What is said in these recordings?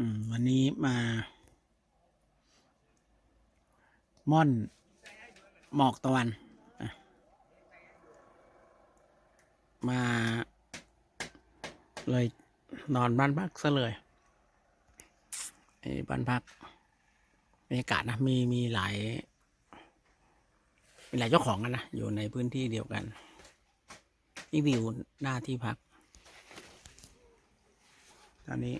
อืม วันนี้มา ม่อน หมอกตะวัน มา เลยนอนบ้านพักซะเลยไอ้บ้านพักบรรยากาศนะ มี มีหลาย มีหลายเจ้าของกันนะ อยู่ในพื้นที่เดียวกันนี่วิวหน้าที่พัก ตอนนี้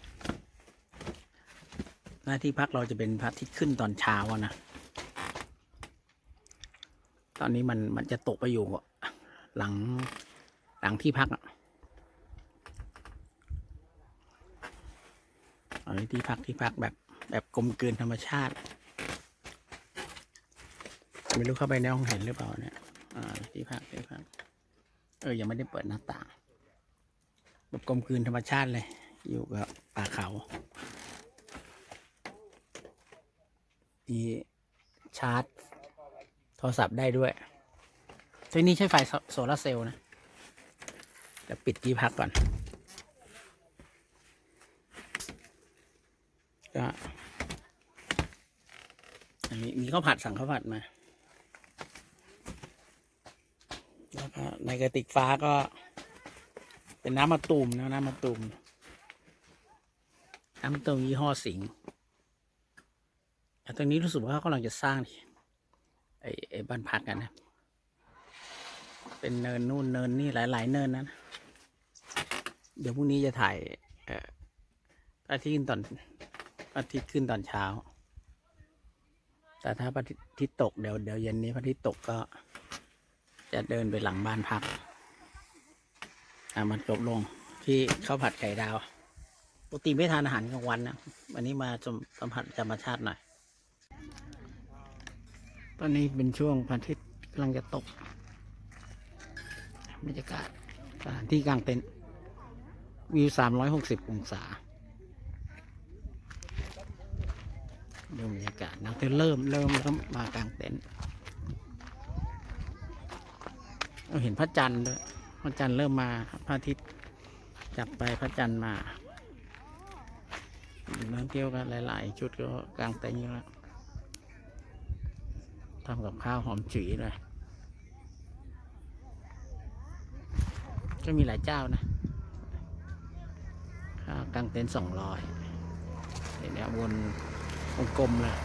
หน้าที่พักเราจะเป็นพระอาทิตย์ขึ้นตอนเช้านะ ตอนนี้มันมันจะตกไปอยู่หลังหลังที่พักอะอันนี้ที่พักที่พักแบบแบบกลมกลืนธรรมชาติ ไม่รู้เข้าไปในห้องเห็นหรือเปล่าเนี่ยอ่าที่พักที่พักเออยังไม่ได้เปิดหน้าต่าง แบบกลมกลืนธรรมชาติเลย อยู่กับป่าเขา มีชาร์จ โทรศัพท์ได้ด้วยที่นี่ใช้ไฟโซลาเซลล์นะเดี๋ยวปิดที่พักก่อน ก็อันนี้มีข้าวผัดสั่งข้าวผัดมา แล้วก็ในกระติกฟ้าก็ เป็นน้ำมะตูมนะน้ำมะตูมน้ำมะตูมยี่ห้อสิงห์ ตรงนี้รู้สึกว่าเขากำลังจะสร้างไอ้ไอ้บ้านพักกันนะ เป็นเนินนู่นเนินนี่หลาย ๆ เนินนะเดี๋ยวพรุ่งนี้จะถ่ายพระอาทิตย์ขึ้นตอนพระอาทิตย์ขึ้นตอนเช้า แต่ถ้าพระอาทิตย์ตกเดี๋ยวเดี๋ยวเย็นนี้พระอาทิตย์ตกก็ จะเดินไปหลังบ้านพักอะมันจบลงที่ข้าวผัดไก่ดาวปกติไม่ทานอาหารกลางวันนะ วันนี้มาสัมผัสธรรมชาติหน่อย ตอนนี้เป็นช่วงพระอาทิตย์กำลังจะตกบรรยากาศสถานที่กลางเต็นท์วิวสามร้อยหกสิบองศาดูบรรยากาศนักเต้นเริ่มเริ่มเริ่มมากลางเต็นท์เราเห็นพระจันทร์ด้วยพระจันทร์เริ่มมาพระอาทิตย์จับไปพระจันทร์มานักเที่ยวกันหลาย ๆ ชุดก็กลางเต็นท์อยู่แล้ว ทำกับข้าวหอมฉุยเลยก็มีหลายเจ้านะข้าวกางเต็นท์สองร้อยเนี่ยวนวงกลมเลย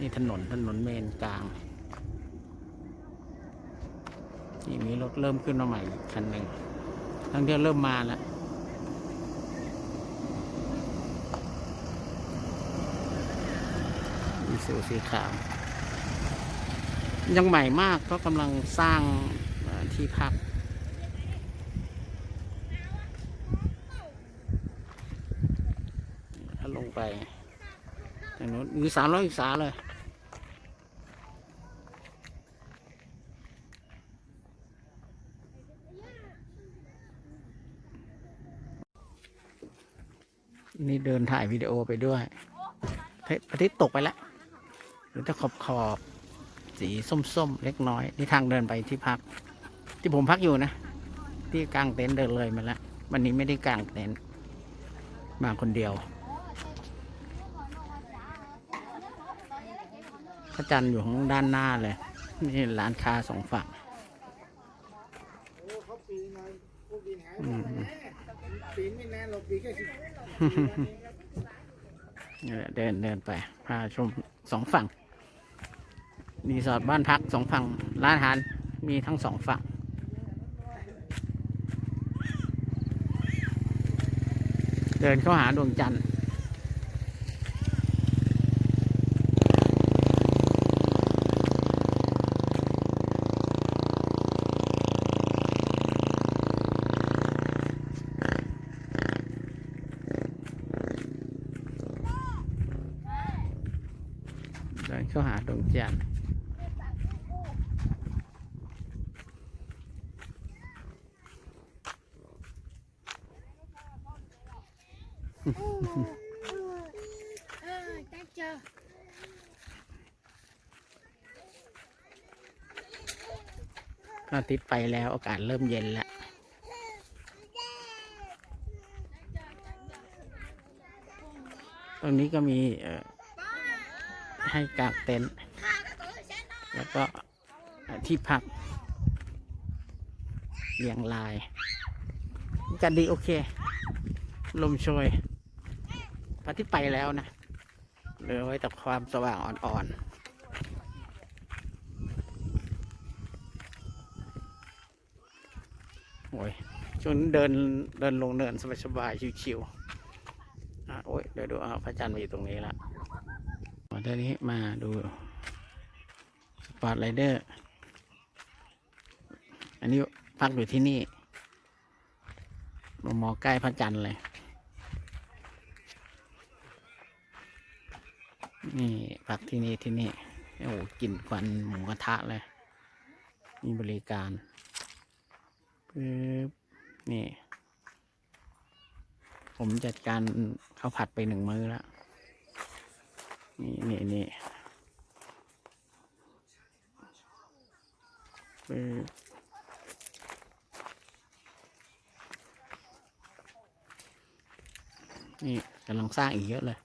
นี่ถนนถนนเมนกลางนี่มีรถเริ่มขึ้นมาใหม่คันหนึ่งทั้งเที่ยวเริ่มมาแล้ว อีซูสีขาว ยังใหม่มากก็กำลังสร้างที่พัก ถ้าลงไปทางโน้นอยู่สามร้อยองศาเลยนี่เดินถ่ายวิดีโอไปด้วยเฮ้ยอาทิตย์ตกไปแล้ว หรือถ้าขอบขอบสีส้มๆ เล็กน้อย นี่ทางเดินไปที่พัก ที่ผมพักอยู่นะ ที่กลางเต็นท์เดินเลยมาแล้ววันนี้ไม่ได้กางเต็นท์มาคนเดียวพระจันทร์อยู่ข้างด้านหน้าเลย นี่ร้านค้าสองฝั่งเดินเดินไปพาชมสองฝั่ง รีสอร์ทบ้านพักสองฝั่ง ร้านอาหารมีทั้งสองฝั่ง เดินเข้าหาดวงจันทร์เดินเข้าหาดวงจันทร์ เออได้เจอ พระ อาทิตย์ไปแล้วอากาศเริ่มเย็นแล้วตรงนี้ก็มีให้กางเต็นท์แล้วก็ที่พักเรียงรายกันดีโอเค ลมโชยพระที่ไปแล้วนะเหลือไว้แต่ความสว่างอ่อนๆ โอ้ย ช่วงนี้เดินเดินลงเนินสบายๆชิวๆอะโอ้ยเดี๋ยวดูพระจันทร์มาอยู่ตรงนี้ละมาเดี๋ยวนี้มาดูสปอร์ตไรเดอร์ อันนี้พักอยู่ที่นี่มองใกล้พระจันทร์เลย นี่พักที่นี่ที่นี่ โอ้โหกลิ่นควันหมูกระทะเลย มีบริการปึ๊บ นี่ ผมจัดการข้าวผัดไปหนึ่งมื้อแล้ว นี่นี่นี่นี่กำลังสร้างอีกเยอะเลย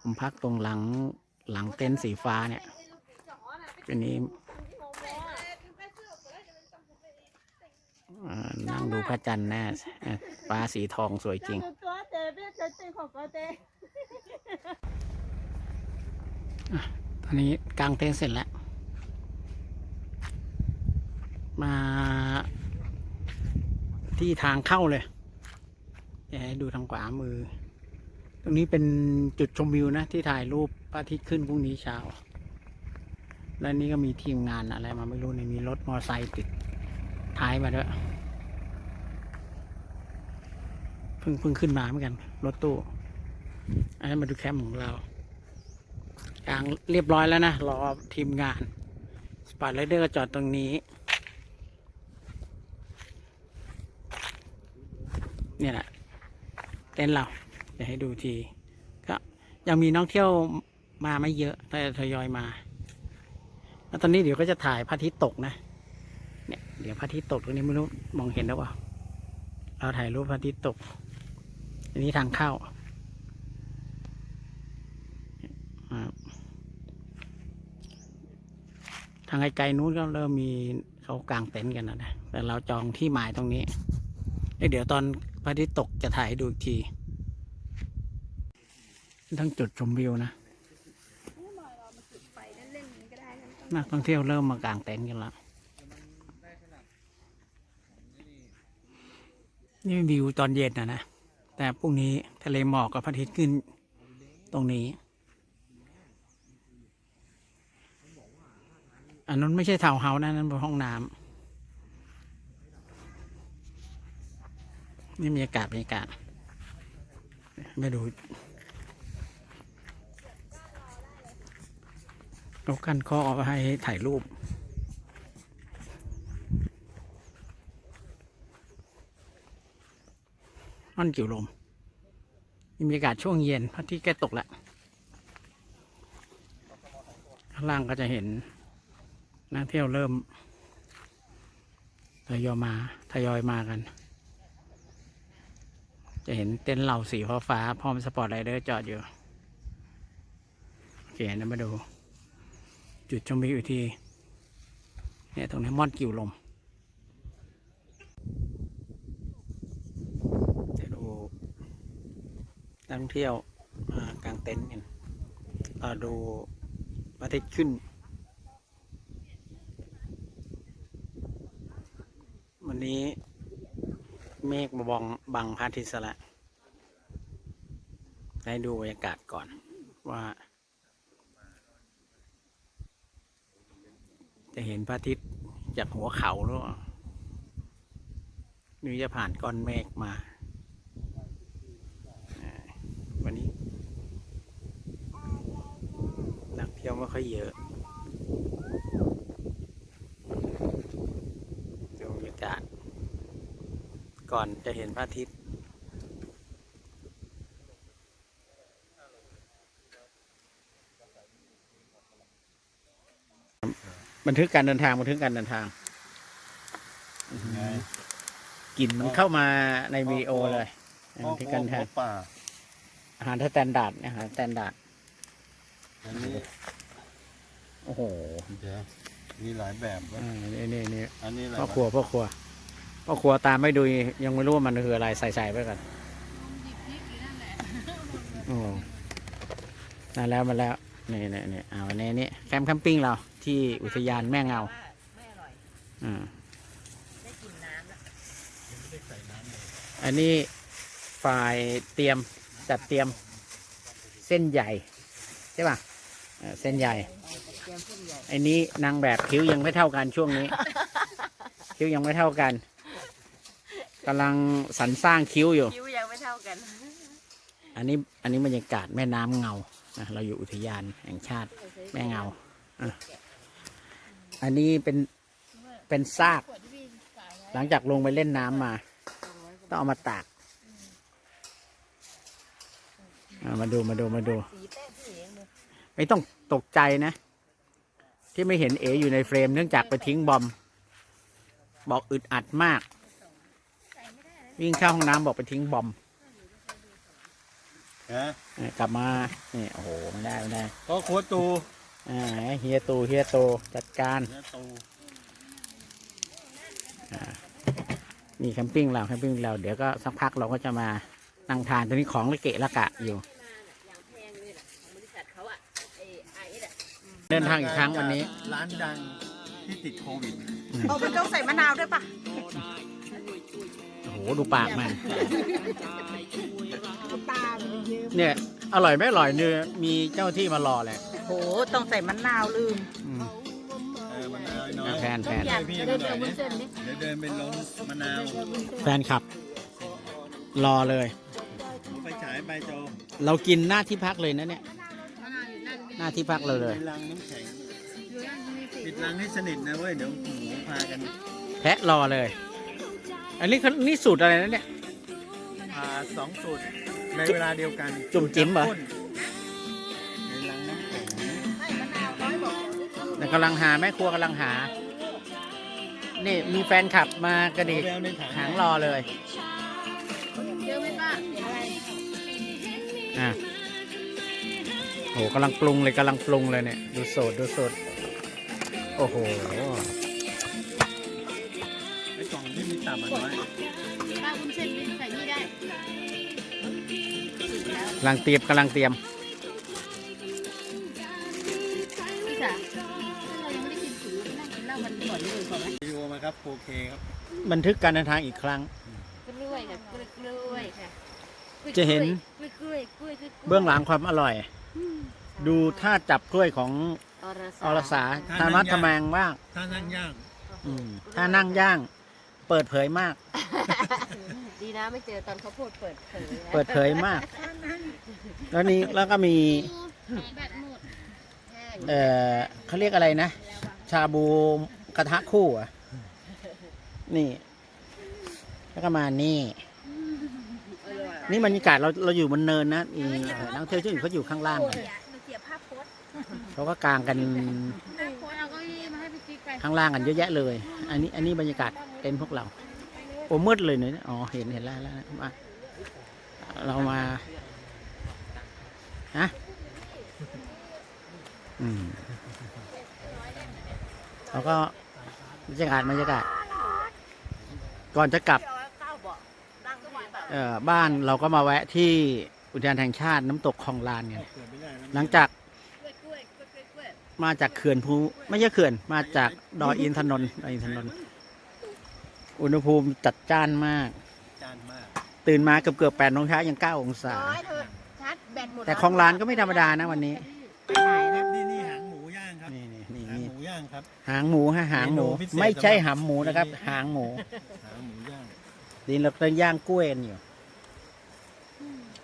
ผมพักตรงหลังหลังเต็นท์สีฟ้าเนี่ย ทีนี้อ่านั่งดูพระจันทร์แน่อะฟ้าสีทองสวยจริง ตอนนี้กางเต็นท์เสร็จแล้ว มาที่ทางเข้าเลยเดี๋ยวให้ดูทางขวามือ ตรงนี้เป็นจุดชมวิวนะ ที่ถ่ายรูปพระอาทิตย์ขึ้นพรุ่งนี้เช้า แล้วนี่ก็มีทีมงานอะไรมาไม่รู้เนี่ยมีรถมอเตอร์ไซค์ติดท้ายมาด้วยเพิ่งเพิ่งขึ้นมาเหมือนกัน รถตู้อันนี้มาดูแคมป์ของเรากลางเรียบร้อยแล้วนะ รอทีมงานสปาร์ไรเดอร์ก็จอดตรงนี้ เนี่ยแหละเต็นเราเดี๋ยวให้ดูที ก็ยังมีนักเที่ยวมาไม่เยอะแต่ทยอยมา แล้วตอนนี้เดี๋ยวก็จะถ่ายพระอาทิตย์ตกนะ เนี่ยเดี๋ยวพระอาทิตย์ตกตรงนี้ไม่รู้มองเห็นหรือเปล่าเราถ่ายรูปพระอาทิตย์ตก อันนี้ทางเข้าทางไกลๆนู้นก็เริ่มมีเขากางเต็นท์กันนะแต่เราจองที่หมายตรงนี้ เดี๋ยวตอนพระอาทิตย์ตกจะถ่ายดูอีกทีทั้งจุดชมวิวนะ นักท่องเที่ยวเริ่มมากางเต็นท์กันแล้วนี่วิวตอนเย็นนะนะ แต่พรุ่งนี้ทะเลหมอกกับพระอาทิตย์ขึ้นตรงนี้ อันนั้นไม่ใช่เทาวเฮานะนั่นเป็นห้องน้ำนี่บรรยากาศบรรยากาศไมาดู เรากันข้อเอาไว้ให้ถ่ายรูปม่อนกิ่วลมมีบรรยากาศช่วงเย็นพระอที่แกตกแล้วข้างล่างก็จะเห็น นักเที่ยวเริ่มทยอยมาทยอยมากัน จะเห็นเต็นท์เหล่าสีฟ้าฟ้าพร้อมสปอร์ตไรเดอร์จอดอยู่ โอเคนะมาดู จุดชมวิวอีกทีเนี่ยตรงนี้ม่อนกิ่วลมเดี๋ยวดูนักท่องเที่ยวมากางเต็นท์กันรอดูพระอาทิตย์ขึ้น วันนี้เมฆบังบังพระอาทิตย์ซะและให้ดูบรรยากาศก่อนว่า จะเห็นพระอาทิตย์จากหัวเขาหรือเปล่านี่จะผ่านก้อนเมฆมาอ่าวันนี้ นักเที่ยวไม่ค่อยเยอะดูบรรยากาศก่อนจะเห็นพระอาทิตย์ บันทึกการเดินทางบันทึกการเดินทางไงกลิ่นมันเข้ามาในวิดีโอเลยอ่าที่กันทานหัวป่าอาหารสแตนดาร์ดอาหารสแตนดาร์ดอันนี้โอ้โหเดี๋ยวมีหลายแบบเว้ยอ่านี่นี่นี่อันนี้อะไรพ่อครัวพ่อครัวพ่อครัวตามไม่ดูยังไม่รู้ว่ามันคืออะไรใส่ใส่ไปก่อนโอ้มาแล้วมาแล้วนี่นี่นี่เอาอันนี้นี่แคมป์แคมปิ้งเรา ที่อุทยานแม่เงาไม่อร่อยอ่าได้กลินน้ำแล้วอันนี้ฝ่ายเตรียมจัดเตรียมเส้นใหญ่ใช่ป่ะเออเส้นใหญ่เตรียมเส้นใหญ่ไอ้นี้นางแบบคิ้วยังไม่เท่ากันช่วงนี้ คิ้วยังไม่เท่ากันกำลังสรรสร้างคิ้วอยู่ คิ้วยังไม่เท่ากันอันนี้อันนี้บรรยากาศแม่น้ำเงานะเราอยู่อุทยานแห่งชาติแม่เงาอะ อันนี้เป็นเป็นซาก หลังจากลงไปเล่นน้ำมา ต้องเอามาตากอะมาดูมาดูมาดูสีแป้งพี่เองเลยไม่ต้องตกใจนะ ที่ไม่เห็นเออยู่ในเฟรมเนื่องจากไปทิ้งบอม บอกอึดอัดมาก วิ่งเข้าห้องน้ำบอกไปทิ้งบอมนะเออกลับมานี่โอ้โหไม่ได้ไม่ได้ก็ครัวตู อ่าเฮียตูเฮียโตจัดการเนี่ยตูนี่แคมปิ้งเราแคมปิ้งเราเดี๋ยวก็สักพักเราก็จะมานั่งทานตอนนี้ของละเกะละกะอยู่ อย่างแพงเลยล่ะของบริษัทเขาอะไอไอเอสอะเดินทางอีกครั้งวันนี้ ร้านดังที่ติดโควิด โอ้มันต้องใส่มะนาวด้วยปะโอ้โหดูปากมัน ตามันเยอะเนี่ย อร่อยไม่อร่อยเนี่ยมีเจ้าที่มารอเลย โห ต้องใส่มะนาวลืม อืมเออมะนาวน้อยแฟนแฟนให้พี่มาหน่อยดิเดี๋ยวเดินไปลงมะนาวแฟนขับ รอเลย เอาไปฉายไปโจเรากินหน้าที่พักเลยนะเนี่ย หน้าที่พักเราเลยปิดรังน้ำแข็งปิดรังให้สนิทนะเว้ยเดี๋ยวหมูพากันแพะรอเลย อันนี้เขานี่สูตรอะไรนะเนี่ย พาสองสูตรในเวลาเดียวกันจุ่มจิ้มเหรอ ข้นใน กำลังหาแม่ครัวกำลังหา นี่มีแฟนขับมากระดิกเอาไปเอาในถังหางรอเลยเยอะไหมป้าอะโหกำลังปรุงเลยกำลังปรุงเลยเนี่ยดูสดดูสดโอ้โหไอ้กล่องที่มีตับมันไว้ป้าวุ้นเส้นนี่ใส่นี่ได้กำลังเตรียมกำลังเตรียม ครับโอเคครับ บันทึกการเดินทางอีกครั้ง กล้วยค่ะกล้วยกล้วยค่ะจะเห็น กล้วยกล้วยกล้วยกล้วยเบื้องหลังความอร่อย ดูท่าจับกล้วยของอรอรสาธรรมะธรรแมงว่างถ้านั่งย่างอืมถ้านั่งย่าง เปิดเผยมาก ดีนะไม่เจอตอนเขาพูดเปิดเผยนะเปิดเผยมาก แล้วนี้แล้วก็มีแบตหมดเอ่อเขาเรียกอะไรนะ ชาบูกระทะคู่อะ นี่ แล้วก็มานี่ นี่บรรยากาศเราเราอยู่บนเนินนะมีนักเที่ยวที่อื่นเขาอยู่ข้างล่างกันเสียเขาก็กางกันข้างล่างกันเยอะแยะเลย อันนี้ อันนี้บรรยากาศเต็นพวกเรา โอ้มืดเลยเนี่ยอ๋อ เห็นเห็นแล้วแล้วมาเรามาฮะอืมเราก็บรรยากาศบรรยากาศ ก่อนจะกลับก้าวเบาะนั่งด้วยเปล่าเอ่อบ้านเราก็มาแวะที่อุทยานแห่งชาติน้ำตกคลองลานกันเกิดไม่ได้นะหลังจากกล้วยกล้วยกล้วยกล้วยกล้วยมาจากเขื่อนภูไม่ใช่เขื่อนมาจากดอยอินทนนท์ดอยอินทนนท์อุณหภูมิจัดจ้านมากจานมากตื่นมาเกือบเกือบแปดโมงเช้ายังเก้าองศาน้อยเธอชาร์จแบตหมดแต่คลองลานก็ไม่ธรรมดานะวันนี้ ย่างครับ หางหมูฮะหางหมู เมนูพิเศษไม่ใช่สำหรับหำหมูนะครับ หางหมูหางหมูย่างนี่เราต้องย่างกล้วยกันอยู่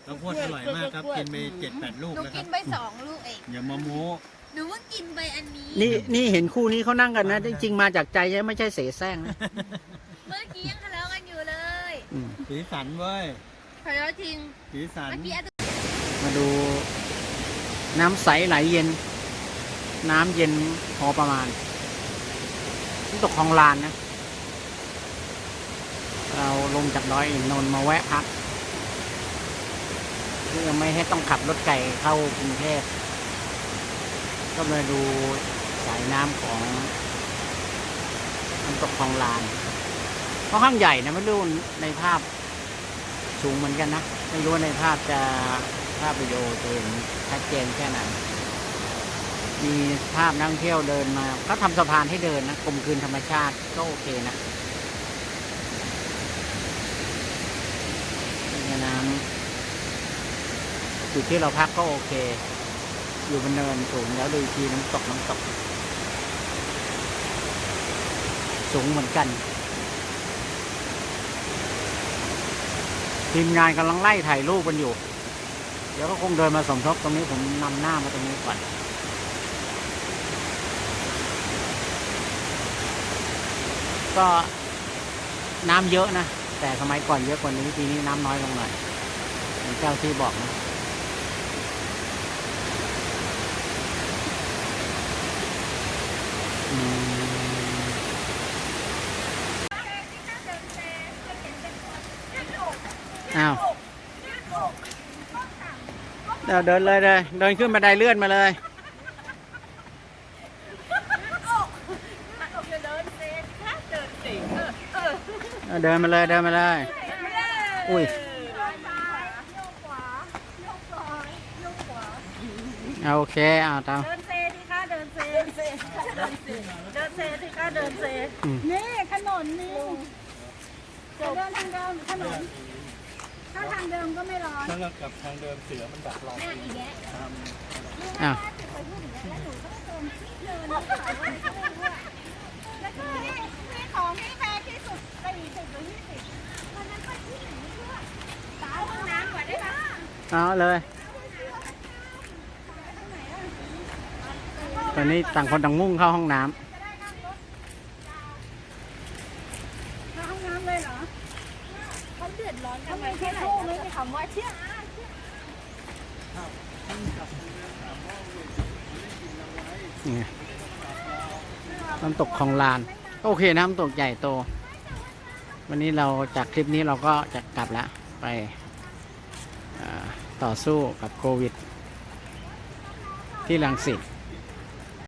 ข้าวโพดอร่อยมากครับ กินไปเจ็ดแปดลูกหนูนะคกิรับนไปสองลูกเองอย่ามาโม้ หนูว่ากินไปอันนี้ นี่นี่เห็นคู่นี้เขานั่งกันนะ จริง ๆ มาจากใจนะไม่ใช่เสแสร้งนะเมื่อกี้ยังทะเลาะกันอยู่เลยอืม สีสันเว้ย ทะเลาะจริงสีสัน เมื่อกี้อาจจะมาดูน้ำใสไหลเย็น น้ำเย็นพอประมาณน้ำตกคลองลานนะ เราลงจากดอยอินนนท์มาแวะพักเพื่อไม่ให้ต้องขับรถไก่เข้ากรุงเทพก็มาดูสายน้ำของน้ำตกคลองลานค่อนข้างใหญ่นะไม่รู้ในภาพสูงเหมือนกันนะ ไม่รู้ในภาพจะภาพวิดีโอจะเห็นชัดเจนแค่ไหน มีภาพนักท่องเที่ยวเดินมาเขาทำสะพานให้เดินนะกลมกลืนธรรมชาติก็โอเคนะแม่น้ำจุดที่เราพักก็โอเค อยู่บนเนินสูงแล้วดูทีน้ำตกน้ำตก สูงเหมือนกันทีมงานกำลังไล่ถ่ายรูปกันอยู่ เดี๋ยวก็คงเดินมาสมทบตรงนี้ผมนำหน้ามาตรงนี้ก่อน ก็น้ำเยอะนะ แต่สมัยก่อนเยอะกว่านี้ปีนี้น้ำน้อยลงหน่อยเหมือนเจ้าที่บอกนะอ้าวเดี๋ยวเดินเลยเลยเดินขึ้นบันไดเลื่อนมาเลย เดินมาเลยเดินมาเลย อุ้ยเอาโอเคเอาตามเดินเซสิคะเดินเซเดินเซเดินเซดินเซสิคะเดินเซนี่ถนนนี่จะเดินทางเดิมถนนถ้าทางเดิมก็ไม่ร้อนถ้าเรากลับทางเดิมเสือมันดักราอ้าวแล้วก็นี่มีของที่แพงที่สุดสี่สิบหรือยี่สิบวันนั้นไปที่ไหนไม่รู้อะสาวห้องน้ำก่อนได้ไหม เอาเลย ตอนนี้ต่างคนต่างมุ่งเข้าห้องน้เข้าห้องน้ำเลยเหรอเขาเดือดร้อนทำไมแค่ทู่ไม่มีคำว่าเชี่ยำนี่ไงน้ำตกคลองลาน โอเคนะน้ำตกใหญ่โต วันนี้เราจากคลิปนี้เราก็จะกลับแล้วไปเอ่อ ต่อสู้กับโควิด ที่ลังสิต